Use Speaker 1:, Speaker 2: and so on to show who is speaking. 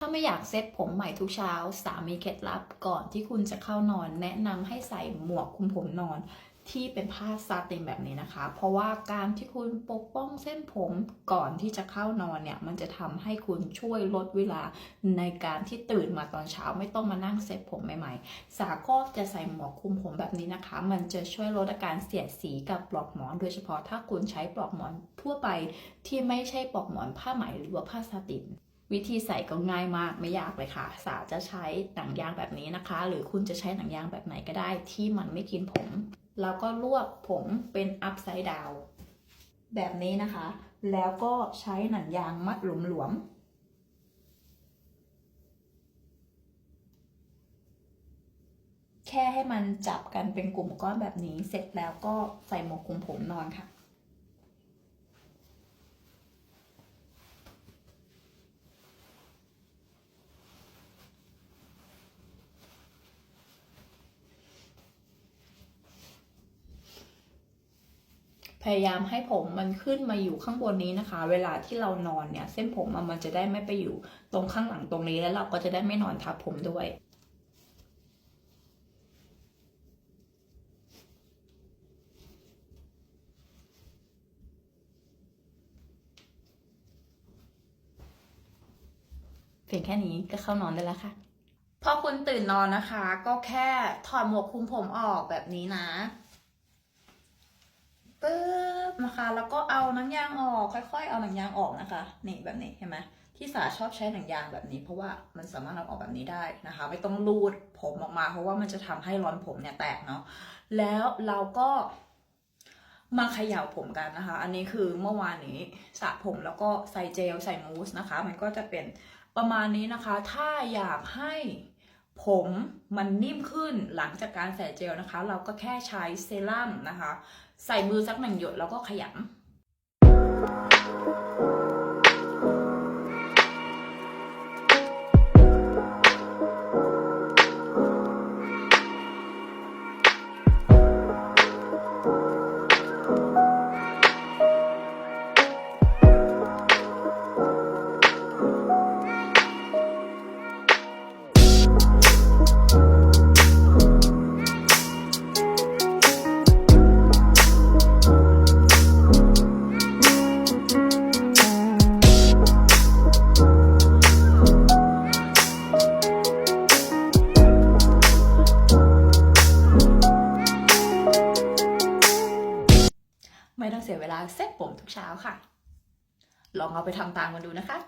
Speaker 1: ถ้าไม่อยากเซ็ตผมใหม่ทุกเช้า สามีเคล็ดลับก่อนที่คุณจะเข้านอน แนะนำให้ใส่หมวกคุมผมนอนที่เป็นผ้าซาตินแบบนี้นะคะ เพราะว่าการที่คุณปกป้องเส้นผมก่อนที่จะเข้านอนเนี่ย มันจะทำให้คุณช่วยลดเวลาในการที่ตื่นมาตอนเช้าไม่ต้องมานั่งเซ็ตผมใหม่ ๆ สาก็จะใส่หมวกคุมผมแบบนี้นะคะ มันจะช่วยลดอาการเสียดสีกับปลอกหมอน โดยเฉพาะถ้าคุณใช้ปลอกหมอนทั่วไปที่ไม่ใช่ปลอกหมอนผ้าไหมหรือว่าผ้าซาติน วิธีใส่ก็ง่ายมากไม่ยากเลยค่ะ สาจะใช้หนังยางแบบนี้นะคะ หรือคุณจะใช้หนังยางแบบไหนก็ได้ที่มันไม่กินผม แล้วก็ลวกผมเป็นอัพไซด์ดาวแบบนี้นะคะ แล้วก็ใช้หนังยางมัดหลวมๆแค่ให้มันจับกันเป็นกลุ่มก้อนแบบนี้ เสร็จแล้วก็ใส่หมวกคลุมผมนอนค่ะ พยายามให้ผมมันขึ้นมาอยู่ข้างบนนี้นะคะ เวลาที่เรานอนเนี่ยเส้นผมมันจะได้ไม่ไปอยู่ตรงข้างหลังตรงนี้แล้วเราก็จะได้ไม่นอนทับผมด้วยเพียงแค่นี้ก็เข้านอนได้แล้วค่ะ พอคุณตื่นนอนนะคะ ก็แค่ถอดหมวกคุมผมออกแบบนี้นะ ปึ๊บนะคะ แล้วก็เอาหนังยางออก ค่อย ๆ เอาหนังยางออกนะคะ นี่แบบนี้เห็นไหมที่สาชอบใช้หนังยางแบบนี้ เพราะว่ามันสามารถเอาออกแบบนี้ได้นะคะ ไม่ต้องรูดผมออกมา เพราะว่ามันจะทำให้ร้อนผมเนี่ยแตกเนาะ แล้วเราก็มาเขย่าผมกันนะคะ อันนี้คือเมื่อวานนี้สระผมแล้วก็ใส่เจลใส่มูสนะคะ มันก็จะเป็นประมาณนี้นะคะ ถ้าอยากให้ ผมมันนิ่มขึ้นหลังจากการใส่เจลนะคะ เราก็แค่ใช้เซรั่มนะคะ ใส่มือสักหนึ่งหยดแล้วก็ขยำ เสียเวลาเซ็ตผมทุกเช้าค่ะ ลองเอาไปทำตามกันดูนะคะ